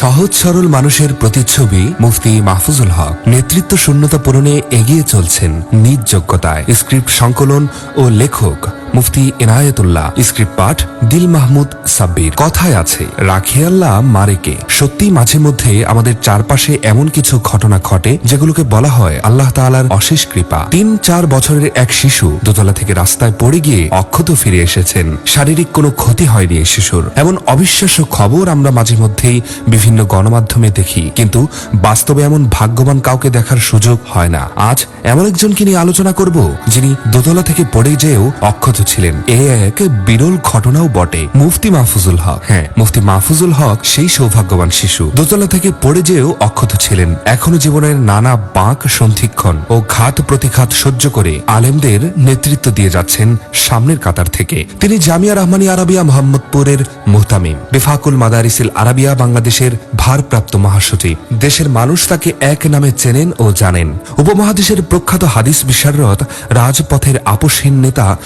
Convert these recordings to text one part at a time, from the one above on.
সহজ সরল মানুষের প্রতিচ্ছবি মুফতি মাহফুজুল হক নেতৃত্ব শূন্যতা পূরণে এগিয়ে চলছেন নিজ যোগ্যতায়। স্ক্রিপ্ট সংকলন ও লেখক মুফতি এনায়েতুল্লাহ, স্ক্রিপ্ট পাঠ দিল মাহমুদ সাব্বির। কথায় আছে রাখে আল্লাহ মারেকে সত্যি মাঝে মধ্যে আমাদের চারপাশে এমন কিছু ঘটনা ঘটে যেগুলোকে বলা হয় আল্লাহ তাআলার অশেষ কৃপা। তিন চার বছরের এক শিশু দোতলা থেকে রাস্তায় পড়ে গিয়ে অক্ষত ফিরে এসেছেন। শারীরিক কোনো ক্ষতি হয়নি শিশুর। এমন অবিশ্বাস্য খবর আমরা মাঝে মধ্যেই বিভিন্ন গণমাধ্যমে দেখি। কিন্তু বাস্তবে এমন ভাগ্যবান কাউকে দেখার সুযোগ হয় না। আজ এমন একজনকে নিয়ে আলোচনা করব যিনি দোতলা থেকে পড়ে যেও অক্ষত ছিলেন। এ এক বিরল ঘটনাও বটে মুফতি মাহফুজুল হক। হ্যাঁ। মুফতি মাহফুজুল হক সেই সৌভাগ্যবান শিশু। দোতলা থেকে পড়ে যেও অক্ষত ছিলেন। এখনও জীবনের নানা বাঁক সন্ধিক্ষণ ও ঘাত প্রতিঘাত সহ্য করে আলেমদের নেতৃত্ব দিয়ে যাচ্ছেন সামনের কাতার থেকে। তিনি জামিয়া রহমানী আরাবিয়া মোহাম্মদপুরের মুহতামিম। বেফাকুল মাদারিসিল আরাবিয়া বাংলাদেশের ভারপ্রাপ্ত মহাসচিব। দেশের মানুষ তাকে এক নামে চেনেন ও জানেন। উপমহাদেশের প্রখ্যাত হাদিস বিশারদ রাজপথের আপোষহীন নেতা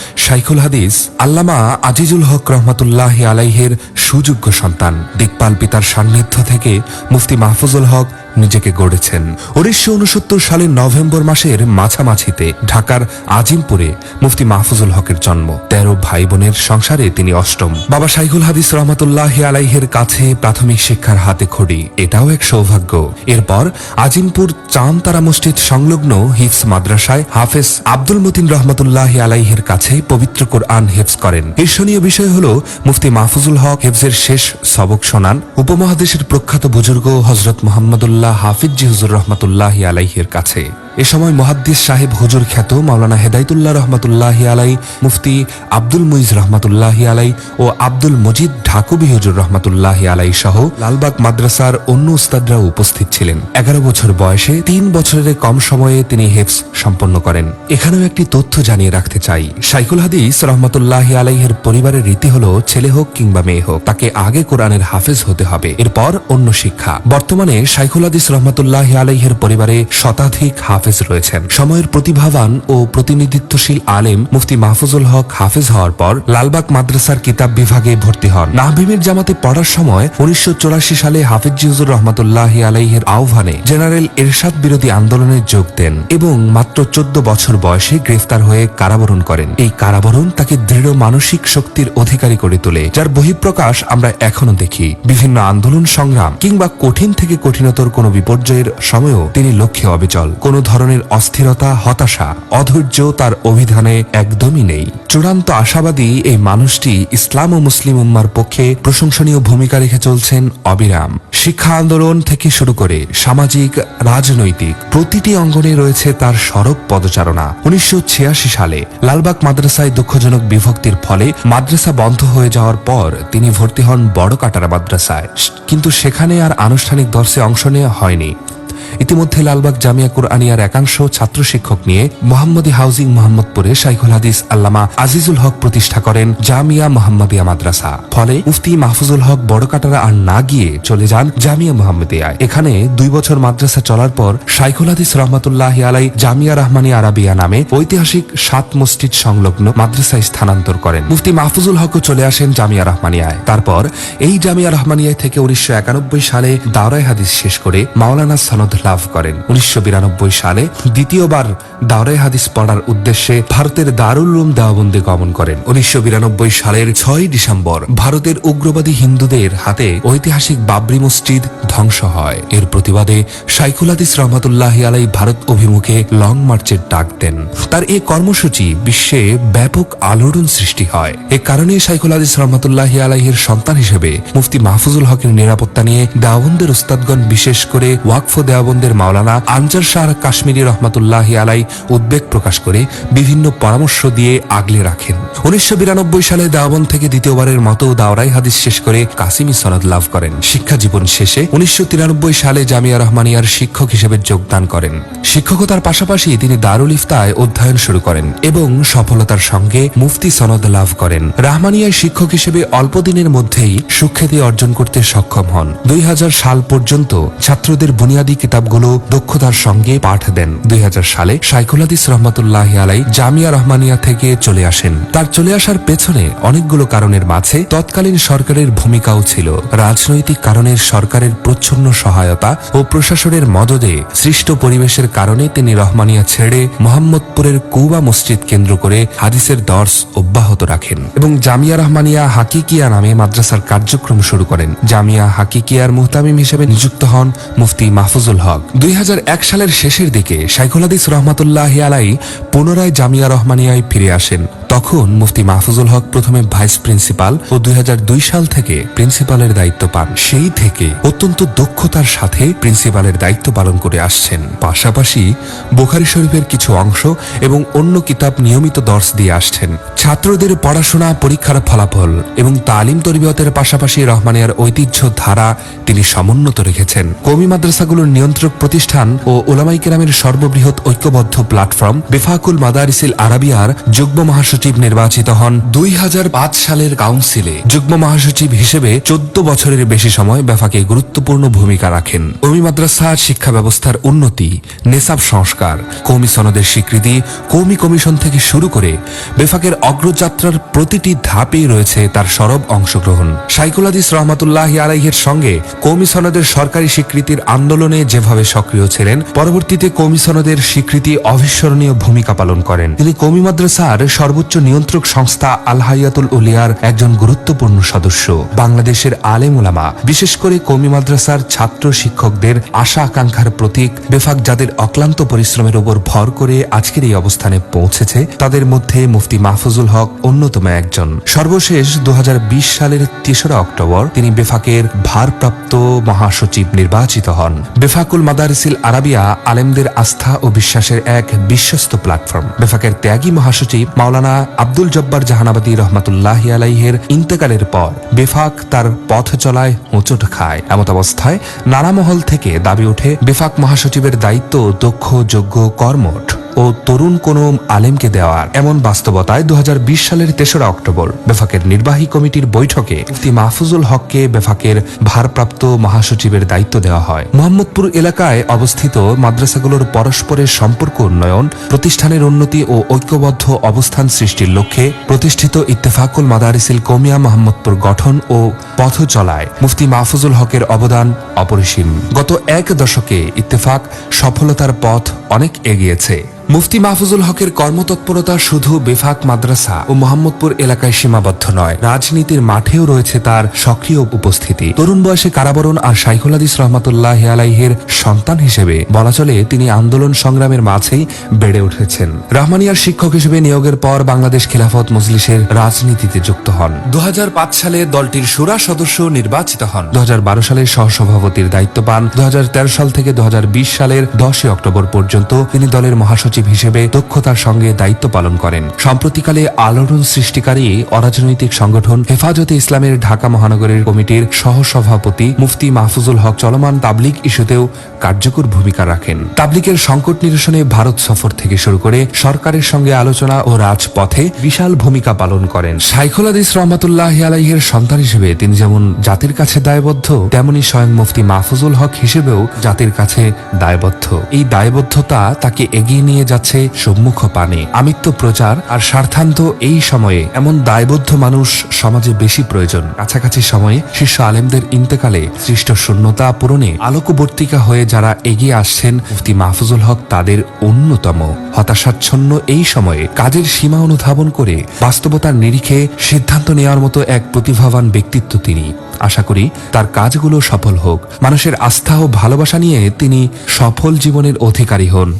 শাইখুল হাদিস, আল্লামা আজিজুল হক রহমতুল্লাহ আলাইহের সুযোগ্য সন্তান। দিকপাল পিতার সান্নিধ্য থেকে মুফতি মাহফুজুল হক নিজেকে গড়েছেন। উনিশশো উনসত্তর সালের নভেম্বর মাসের মাঝামাঝিতে ঢাকার আজিমপুরে মুফতি মাহফুজুল হকের জন্ম। তেরো ভাই বোনের সংসারে তিনি অষ্টম। বাবা শাইখুল হাদিস রহমতুল্লাহ আলাইহের কাছে প্রাথমিক শিক্ষার হাতে খড়ি। এটাও এক সৌভাগ্য। এরপর আজিমপুর চাঁদতারা মসজিদ সংলগ্ন হিফস মাদ্রাসায় হাফেজ আব্দুল মতিন রহমতুল্লাহ আলাইহের কাছে পবিত্র কোরআন হেফস করেন। ঈর্ষণীয় বিষয় হল, মুফতি মাহফুজুল হক হেফজের শেষ সবক শোনান উপমহাদেশের প্রখ্যাত বুজুর্গ হজরত মোহাম্মদুল্লাহ হাফিজি হুজুর রহমতুল্লাহ আলাইহের কাছে। এ সময় মহাদ্দিস সাহেব হুজুর খ্যাত মাওলানা হেদায়তুল্লাহ রহমতুল্লাহ আলাই, মুফতি আব্দুল মুইজ রহমতুল্লাহ আলাই ও আব্দুল মজিদ ঢাকুবি হুজুর রহমতুল্লাহ আলাই সহ লালবাগ মাদ্রাসার অন্য উস্তাদরাও উপস্থিত ছিলেন। এগারো বছর বয়সে তিন বছরের কম সময়ে তিনি হেফস সম্পন্ন করেন। এখানেও একটি তথ্য জানিয়ে রাখতে চাই। সাইকুল হাদিস রহমতুল্লাহ আলাইহের পরিবারের রীতি হলো, ছেলে হোক কিংবা মেয়ে হোক, তাকে আগে কোরআনের হাফেজ হতে হবে, এরপর অন্য শিক্ষা। বর্তমানে সাইকুল হাদিস রহমতুল্লাহ আলাইহের পরিবারে শতাধিক হাফেজ রয়েছেন। সময়ের প্রতিভাবান ও প্রতিনিধিত্বশীল আলেম মুফতি মাহফুজুল হক হাফেজ হওয়ার পর লালবাগ মাদ্রাসার কিতাব বিভাগে ভর্তি হন। নাহবিমের জামাতে পড়ার সময় উনিশশো সালে হাফিজ জিহুজুর রহমতুল্লাহ আলাইহের আহ্বানে জেনারেল এরশাদ বিরোধী আন্দোলনে যোগ দেন এবং মাত্র চোদ্দ বছর বয়সে গ্রেফতার হয়ে কারাবরণ করেন। এই কারাবরণ তাকে দৃঢ় মানসিক শক্তির অধিকারী করে তোলে, যার বহিঃপ্রকাশ আমরা এখনও দেখি। বিভিন্ন আন্দোলন সংগ্রাম কিংবা কঠিন থেকে কঠিনতর কোনো বিপর্যয়ের সময়ও তিনি লক্ষ্যে অবিচল। কোনো ধরনের অস্থিরতা, হতাশা, অধৈর্য তার অভিধানে একদমই নেই। চূড়ান্ত আশাবাদী এই মানুষটি ইসলাম ও মুসলিম উম্মার পক্ষে প্রশংসনীয় ভূমিকা রেখে চলছেন অবিরাম। শিক্ষা আন্দোলন থেকে শুরু করে সামাজিক, রাজনৈতিক প্রতিটি অঙ্গনে রয়েছে তার সড়ক পদচারণা। উনিশশো ছিয়াশি সালে লালবাগ মাদ্রাসায় দুঃখজনক বিভক্তির ফলে মাদ্রাসা বন্ধ হয়ে যাওয়ার পর তিনি ভর্তি হন বড় কাটারা মাদ্রাসায়। কিন্তু সেখানে আর আনুষ্ঠানিক দর্শে অংশ নেওয়া হয়নি। ইতিমধ্যে লালবাগ জামিয়া কুরআনিয়ার একাংশ ছাত্র শিক্ষক নিয়ে মোহাম্মদী হাউজিং মোহাম্মদপুরে শাইখুল হাদিস আল্লামা আজিজুল হক প্রতিষ্ঠা করেন জামিয়া মোহাম্মদিয়া মাদ্রাসা। ফলে মুফতি মাহফুজুল হক বড়কাটারা আর না গিয়ে চলে যান জামিয়া মোহাম্মদিয়ায়। এখানে দুই বছর মাদ্রাসা চলার পর শাইখুল হাদিস রহমতুল্লাহ আলাই জামিয়া রহমানী আরাবিয়া নামে ঐতিহাসিক সাত মসজিদ সংলগ্ন মাদ্রাসায় স্থানান্তর করেন। মুফতি মাহফুজুল হকও চলে আসেন জামিয়া রহমানিয়ায়। তারপর এই জামিয়া রহমানিয়ায় থেকে উনিশশো একানব্বই সালে দাওরাই হাদিস শেষ করে মাওলানা সনদ লাভ করেন। উনিশশো সালে দ্বিতীয়বার দাওরাই হাদিস পড়ার উদ্দেশ্যে ভারতের দারুল উলুম দেওয়াবন্দে গমন করেন। উনিশশো সালের ছয় ডিসেম্বর ভারতের উগ্রবাদী হিন্দুদের হাতে ঐতিহাসিক বাবরি মসজিদ ধ্বংস হয়। এর প্রতিবাদে শাইখুল হাদিস রহমতুল্লাহ আলাই ভারত অভিমুখে লং মার্চের ডাক দেন। তার এই কর্মসূচি বিশ্বে ব্যাপক আলোড়ন সৃষ্টি হয়। এ কারণে শাইখুল হাদিস রহমতুল্লাহ আলাইহের সন্তান হিসেবে মুফতি মাহফুজুল হকের নিরাপত্তা নিয়ে দেওবন্দের উস্তাদগণ বিশেষ করে ওয়াকফ দেওবন্দের মাওলানা আনজার শাহ কাশ্মীরি রহমতুল্লাহ আলাই উদ্বেগ প্রকাশ করে বিভিন্ন পরামর্শ দিয়ে আগলে রাখেন। উনিশশো সালে দেওবন্দ থেকে দ্বিতীয়বারের মতো দাওরাই হাদিস শেষ করে কাসিমি সনদ লাভ করেন। শিক্ষা জীবন শেষে উনিশশো সালে জামিয়া রহমানিয়ার শিক্ষক হিসেবে যোগদান করেন। শিক্ষকতার পাশাপাশি তিনি দারুল ইফতায় অধ্যয়ন শুরু করেন এবং সফলতার সঙ্গে মুফতি সনদ লাভ করেন। রাহমানিয়ায় শিক্ষক হিসেবে অল্প দিনের মধ্যেই সুখ্যাতি অর্জন করতে সক্ষম হন। দুই হাজার সাল পর্যন্ত ছাত্রদের বুনিয়াদী কিতাবগুলো দক্ষতার সঙ্গে পাঠ দেন। দুই হাজার সালে শাইখুল হাদিস রহমতুল্লাহ আলাই জামিয়া রহমানিয়া থেকে চলে আসেন। তার চলে আসার পেছনে অনেকগুলো কারণের মাঝে তৎকালীন সরকারের ভূমিকাও ছিল। রাজনৈতিক কারণের সরকারের অপ্রচ্ছন্ন সহায়তা ও প্রশাসনের মদদে সৃষ্ট পরিবেশের কারণে তিনি রহমানিয়া ছেড়ে মোহাম্মদপুরের কৌবা মসজিদ কেন্দ্র করে হাদিসের দর্শ অব্যাহত রাখেন এবং জামিয়া রহমানিয়া হাকিকিয়া নামে মাদ্রাসার কার্যক্রম শুরু করেন। জামিয়া হাকিকিয়ার মুহতামিম হিসেবে নিযুক্ত হন মুফতি মাহফুজুল হক। দুই হাজার এক সালের শেষের দিকে শাইখুল হাদিস রহমাতুল্লাহ আলাই পুনরায় জামিয়া রহমানিয়ায় ফিরে আসেন। তখন মুফতি মাহফুজুল হক প্রথমে ভাইস প্রিন্সিপাল ও দুই সাল থেকে প্রিন্সিপালের দায়িত্ব পান। সেই থেকে অত্যন্ত দক্ষতার সাথে প্রিন্সিপালের দায়িত্ব পালন করে আসছেন। পাশাপাশি বোখারি শরীফের কিছু অংশ এবং অন্য কিতাব নিয়মিত দর্শ দিয়ে আসছেন। ছাত্রদের পড়াশোনা, পরীক্ষার ফলাফল এবং তালিম তরবিয়তের পাশাপাশি রহমানিয়ার ঐতিহ্য ধারা তিনি সমুন্নত রেখেছেন। কমি মাদ্রাসাগুলোর নিয়ন্ত্রক প্রতিষ্ঠান ও ওলামাই কেরামের সর্ববৃহৎ ঐক্যবদ্ধ প্ল্যাটফর্ম বেফাকুল মাদারিসিল আরাবিয়ার যুগ্ম মহাসচিব নির্বাচিত হন। দুই হাজার পাঁচ সালের কাউন্সিলে যুগ্ম মহাসচিব হিসেবে চোদ্দ বছরের বেশি সময় বেফাকে গুরুত্বপূর্ণ ভূমিকা রাখেন। কমি মাদ্রাসা, শিক্ষা ব্যবস্থার উন্নতি নেশাব সংস্কার, কৌমি সনদের স্বীকৃতি, কৌমি কমিশন থেকে শুরু করে বেফাকের অগ্রযাত্রার প্রতিটি ধাপেই রয়েছে তার সরব অংশগ্রহণ। সাইকুল হাদিস রহমাতুল্লাহ আলাইহের সঙ্গে কৌমি সনদের সরকারি স্বীকৃতির আন্দোলনে যেভাবে সক্রিয় ছিলেন, পরবর্তীতে কৌমি সনদের স্বীকৃতি অবিস্মরণীয় ভূমিকা পালন করেন। তিনি কৌমি মাদ্রাসার সর্বোচ্চ নিয়ন্ত্রক সংস্থা আল হাইয়াতুল উলিয়ার একজন গুরুত্বপূর্ণ সদস্য। বাংলাদেশের আলেম উলামা, বিশেষ করে কৌমি মাদ্রাসার ছাত্র শিক্ষকদের আশা আকাঙ্ক্ষার প্রতীক, বেফাক যাদের অক্লান্ত পরিশ্রমের উপর ভর করে আজকের এই অবস্থানে পৌঁছেছে, তাদের মধ্যে মুফতি মাহফুজুল হক অন্যতম একজন। সর্বশেষ দু হাজার বিশ সালের তেসরা অক্টোবর তিনি বেফাকের ভারপ্রাপ্ত মহাসচিব নির্বাচিত হন। বেফাকুল মাদারিসিল আরাবিয়া আলেমদের আস্থা ও বিশ্বাসের এক বিশ্বস্ত প্ল্যাটফর্ম বেফাকের ত্যাগী মহাসচিব মাওলানা আব্দুল জব্বার জাহানাবাদী রহমাতুল্লাহ আলাইহের ইন্তেকালের পর বেফাক তার পথ চলায় হোঁচট খায়। এমত অবস্থায় নানা মহল থেকে দাবি ওঠে, বেফাক মহাসচিবের দায়িত্ব দক্ষ, যোগ্য কর্মঠ। ও তরুণ কোন আলেমকে দেওয়ার এমন বাস্তবতায় দু হাজার বিশ সালের তেসরা অক্টোবর বেফাকের নির্বাহী কমিটির বৈঠকে মুফতি মাহফুজুল হককে বেফাকের ভারপ্রাপ্ত মহাসচিবের দায়িত্ব দেওয়া হয়। মোহাম্মদপুর এলাকায় অবস্থিত মাদ্রাসাগুলোর পরস্পরের সম্পর্ক উন্নয়ন, প্রতিষ্ঠানের উন্নতি ও ঐক্যবদ্ধ অবস্থান সৃষ্টির লক্ষ্যে প্রতিষ্ঠিত ইত্তেফাকুল মাদারিসিল কমিয়া মোহাম্মদপুর গঠন ও পথ চলায় মুফতি মাহফুজুল হকের অবদান অপরিসীম। গত এক দশকে ইত্তেফাক সফলতার পথ অনেক এগিয়েছে। মুফতি মাহফুজুল হকের কর্মতৎপরতা শুধু বেফাক মাদ্রাসা ও মোহাম্মদপুর এলাকায় সীমাবদ্ধ নয়, রাজনীতির মাঠেও রয়েছে তার সক্রিয় উপস্থিতি। তরুণ বয়সে কারাবরণ আর শাইখুল হাদিস রহমাতুল্লাহ আলাইহের সন্তান হিসেবে বলা চলে, তিনি আন্দোলন সংগ্রামের মাঝেই বেড়ে উঠেছেন। রহমানিয়ার শিক্ষক হিসেবে নিয়োগের পর বাংলাদেশ খিলাফত মজলিসের রাজনীতিতে যুক্ত হন। দু হাজার পাঁচ সালে দলটির সুরা সদস্য নির্বাচিত হন। দু সালে সহসভাপতির দায়িত্ব পান। দু হাজার তেরো সাল থেকে দু হাজার বিশ সালের দশই অক্টোবর পর্যন্ত তিনি দলের মহাসচিব হিসেবে দক্ষতার সঙ্গে দায়িত্ব পালন করেন। সম্প্রতিকালে আলোড়ন সৃষ্টিকারী অরাজনৈতিক সংগঠন হেফাজতে ইসলামের ঢাকা মহানগরের কমিটির সহসভাপতি মুফতি মাহফুজুল হক চলমান তাবলিক ইস্যুতেও কার্যকর ভূমিকা রাখেন। তাবলিকের সংকট নিরসনে ভারত সফর থেকে শুরু করে সরকারের সঙ্গে আলোচনা ও রাজপথে বিশাল ভূমিকা পালন করেন। সাইখুল হাদিস রহমাতুল্লাহ আলাইহের সন্তান হিসেবে তিনি যেমন জাতির কাছে দায়বদ্ধ, তেমনি স্বয়ং মুফতি মাহফুজুল হক হিসেবেও জাতির কাছে দায়বদ্ধ। এই দায়বদ্ধতা তাকে এগিয়ে নিয়ে যাচ্ছে সম্মুখ পানে। আমিত্ব প্রচার আর স্বার্থান্ত এই সময়ে এমন দায়বদ্ধ মানুষ সমাজে বেশি প্রয়োজন। কাছাকাছি সময়ে শীর্ষ আলেমদের ইন্তেকালে সৃষ্ট শূন্যতা পূরণে আলোকবর্তিকা হয়ে যারা এগিয়ে আসছেন, মুফতি মাহফুজুল হক তাদের অন্যতম। হতাশাচ্ছন্ন এই সময়ে কাজের সীমা অনুধাবন করে বাস্তবতার নিরিখে সিদ্ধান্ত নেওয়ার মতো এক প্রতিভাবান ব্যক্তিত্ব তিনি। আশা করি তার কাজগুলো সফল হোক। মানুষের আস্থা ও ভালোবাসা নিয়ে তিনি সফল জীবনের অধিকারী হন।